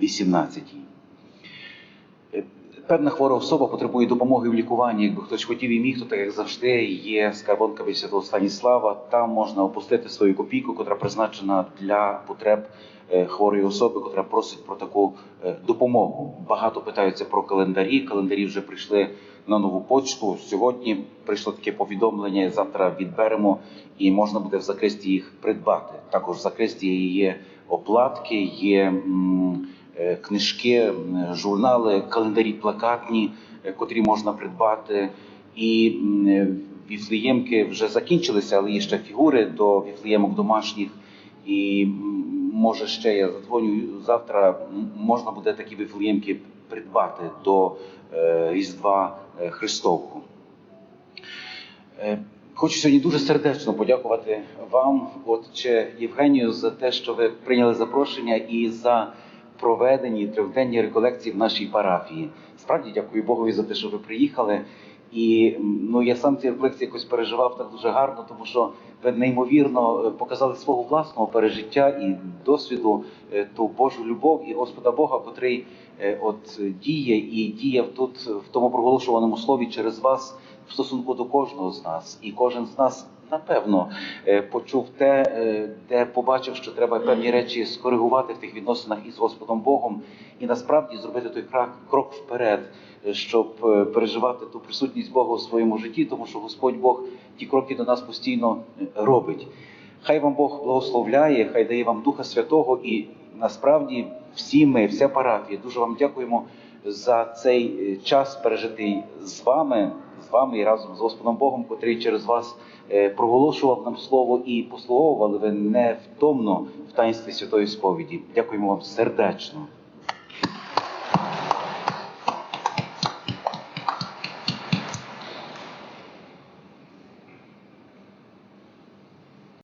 18. Е, Певна хвора особа потребує допомоги в лікуванні. Якби хтось хотів і міг, то так як завжди є скарбонка від святого Станіслава. Там можна опустити свою копійку, котра призначена для потреб е, хворої особи, котра просить про таку е, допомогу. Багато питаються про календарі. Календарі вже прийшли на нову почту. Сьогодні прийшло таке повідомлення. Завтра відберемо і можна буде в закристі їх придбати. Також в закристі є оплатки, є. Книжки, журнали, календарі плакатні, е, котрі можна придбати. І е, віфлеємки вже закінчилися, але є ще фігури до віфлеємок домашніх. І може ще я задзвоню завтра. Можна буде такі віфлеємки придбати до е, Різдва е, Христового. Е, Хочу сьогодні дуже сердечно подякувати вам, отче Євгенію, за те, що ви прийняли запрошення і за проведені трьохденні реколекції в нашій парафії. Справді дякую Богові за те, що ви приїхали. І ну я сам ці реколекції якось переживав так дуже гарно, тому що ви неймовірно е, показали свого власного пережиття і досвіду е, ту Божу любов і Господа Бога, котрий е, от діє і діяв тут в тому проголошуваному слові через вас в стосунку до кожного з нас, і кожен з нас напевно е, почув те, е, де побачив, що треба певні речі скоригувати в тих відносинах із Господом Богом, і насправді зробити той крок, вперед, е, щоб переживати ту присутність Бога у своєму житті, тому що Господь Бог ті кроки до нас постійно робить. Хай вам Бог благословляє, хай дає вам Духа Святого, і насправді всі ми, вся парафія, дуже вам дякуємо за цей час пережитий з вами, з вами і разом з Господом Богом, котрий через вас е, проголошував нам слово і послуговували ви невтомно в таїнстві святої сповіді. Дякуємо вам сердечно.